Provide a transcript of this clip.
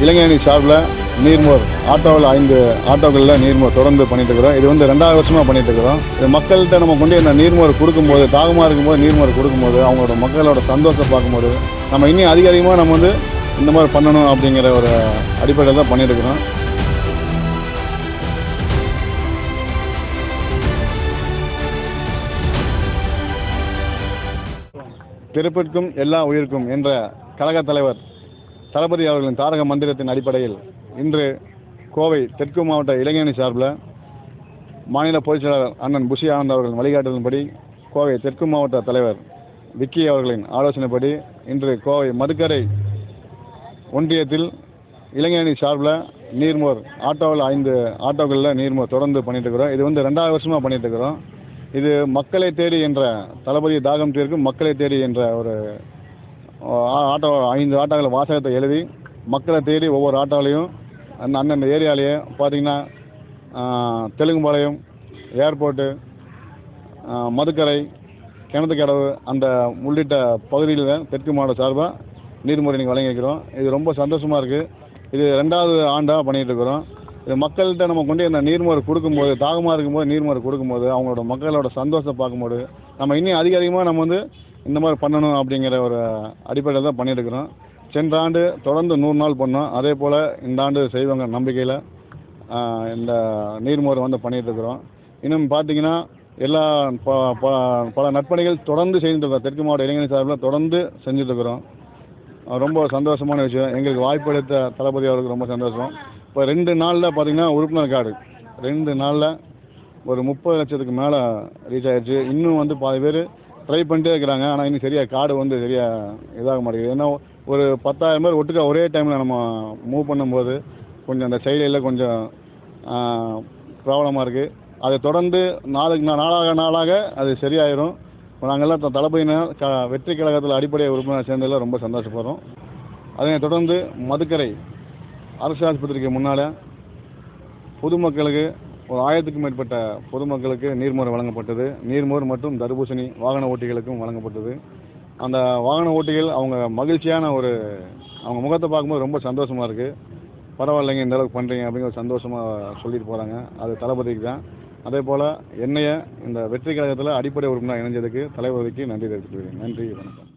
இளைஞரணி சார்பில் நீர்மோர் ஆட்டோவில் ஐந்து ஆட்டோக்களில் நீர்மோர் தொடர்ந்து பண்ணிட்டு இருக்கிறோம் இது வந்து ரெண்டாவது வருஷமாக பண்ணிட்டு இருக்கிறோம் இது மக்கள்கிட்ட நம்ம கொண்டு இந்த நீர்மோர் கொடுக்கும்போது தாகமாக இருக்கும்போது நீர்மோர் கொடுக்கும்போது அவங்களோட மக்களோட சந்தோஷத்தை பார்க்கும்போது நம்ம இன்னும் அதிக அதிகமாக நம்ம வந்து இந்த மாதிரி பண்ணணும் அப்படிங்கிற ஒரு அடிப்படையில் தான் பண்ணிட்டு இருக்கிறோம் பிறப்பிற்கும் எல்லா உயிருக்கும் என்ற கழக தலைவர் தளபதி அவர்களின் தாரக மந்திரத்தின் அடிப்படையில் இன்று கோவை தெற்கு மாவட்ட இளைஞரணி சார்பில் மாநில பொதுச் செயலாளர் அண்ணன் புஷி ஆனந்த் அவர்களின் வழிகாட்டுதலின்படி கோவை தெற்கு மாவட்ட தலைவர் விக்கி அவர்களின் ஆலோசனைப்படி இன்று கோவை மதுக்கரை ஒன்றியத்தில் இளைஞரணி சார்பில் நீர்மோர் ஆட்டோவில் ஐந்து ஆட்டோக்களில் நீர்மோர் தொடர்ந்து பண்ணிட்டு இருக்கிறோம் இது வந்து ரெண்டாவது வருஷமாக பண்ணிட்டு இருக்கிறோம் இது மக்களை தேடி என்ற தளபதி தாகம் தீர்க்கும் மக்களை தேடி என்ற ஒரு ஆட்டோ ஐந்து ஆட்டோவில் வாசகத்தை எழுதி மக்களை தேடி ஒவ்வொரு ஆட்டோலையும் அந்த அந்தந்த ஏரியாலேயே பார்த்தீங்கன்னா தெலுங்குபாளையம் ஏர்போர்ட்டு மதுக்கரை கிணத்துக்கடவு அந்த உள்ளிட்ட பகுதிகளில் தெற்கு மாவட்ட சார்பாக நீர்முறை இன்னைக்கு வழங்கியிருக்கிறோம் இது ரொம்ப சந்தோஷமாக இருக்குது இது ரெண்டாவது ஆண்டாக பண்ணிகிட்டு இருக்கிறோம். இது மக்கள்கிட்ட நம்ம கொண்டு இந்த நீர்மோர் கொடுக்கும்போது தாகமாக இருக்கும்போது நீர்மோர் கொடுக்கும்போது அவங்களோட மக்களோட சந்தோஷத்தை பார்க்கும்போது நம்ம இன்னும் அதிக அதிகமாக நம்ம வந்து இந்த மாதிரி பண்ணணும் அப்படிங்கிற ஒரு அடிப்படையில் தான் பண்ணியிருக்கிறோம். இருக்கிறோம் சென்ற ஆண்டு தொடர்ந்து நூறு நாள் பண்ணோம். அதே போல் இந்த ஆண்டு செய்வாங்க நம்பிக்கையில். இந்த நீர்மோர் வந்து பண்ணிகிட்ருக்குறோம் இன்னும் பார்த்தீங்கன்னா எல்லா ப ப- பல நற்பணிகள் தொடர்ந்து செஞ்சுட்டு இருக்கோம் தெற்கு மாவட்ட இளைஞர் சார்பில் தொடர்ந்து செஞ்சுட்ருக்குறோம் ரொம்ப சந்தோஷமான விஷயம். எங்களுக்கு வாய்ப்பளித்த தளபதி அவருக்கு ரொம்ப சந்தோஷம். இப்போ ரெண்டு நாளில் பார்த்தீங்கன்னா உறுப்பினர் கார்டு. ரெண்டு நாளில் ஒரு முப்பது லட்சத்துக்கு மேலே ரீச் ஆகிடுச்சு இன்னும் வந்து பாதி பேர் ட்ரை பண்ணிட்டே இருக்கிறாங்க. ஆனால் இன்னும் சரியாக கார்டு வந்து சரியாக இதாக மாட்டேங்குது. ஏன்னா ஒரு பத்தாயிரம் பேர் ஒட்டுக்கா ஒரே டைமில் நம்ம மூவ் பண்ணும்போது கொஞ்சம் அந்த செயலியில் கொஞ்சம் ப்ராப்ளமாக இருக்குது அதை தொடர்ந்து நாளுக்கு நா- நாளாக நாளாக அது சரியாயிரும். இப்போ நாங்கள்லாம் த- தளபதியினர் க வெற்றி கழகத்தில் அடிப்படை உறுப்பினர் சேர்ந்ததில் ரொம்ப சந்தோஷப்படுறோம். அதனை தொடர்ந்து மதுக்கரை அரசு ஆஸ்பத்திரிக்கு முன்னால் பொதுமக்களுக்கு ஒரு ஆயிரத்துக்கும் மேற்பட்ட பொதுமக்களுக்கு நீர்மோர் வழங்கப்பட்டது. நீர்மோர் மற்றும் தர்பூசணி வாகன ஓட்டிகளுக்கும் வழங்கப்பட்டது. அந்த வாகன ஓட்டிகள் அவங்க மகிழ்ச்சியான ஒரு அவங்க முகத்தை பார்க்கும்போது ரொம்ப சந்தோஷமாக இருக்குது பரவாயில்லைங்க இந்த அளவுக்கு பண்ணுறீங்க அப்படிங்கிற ஒரு சந்தோஷமாக சொல்லிட்டு போகிறாங்க அது தளபதிக்கு தான். அதே போல் என்னைய இந்த வெற்றி கழகத்தில் அடிப்படை உறுப்பினர் இணைஞ்சதுக்கு தலைவருக்கு நன்றி தெரிவித்துக்கிறேன் நன்றி வணக்கம்.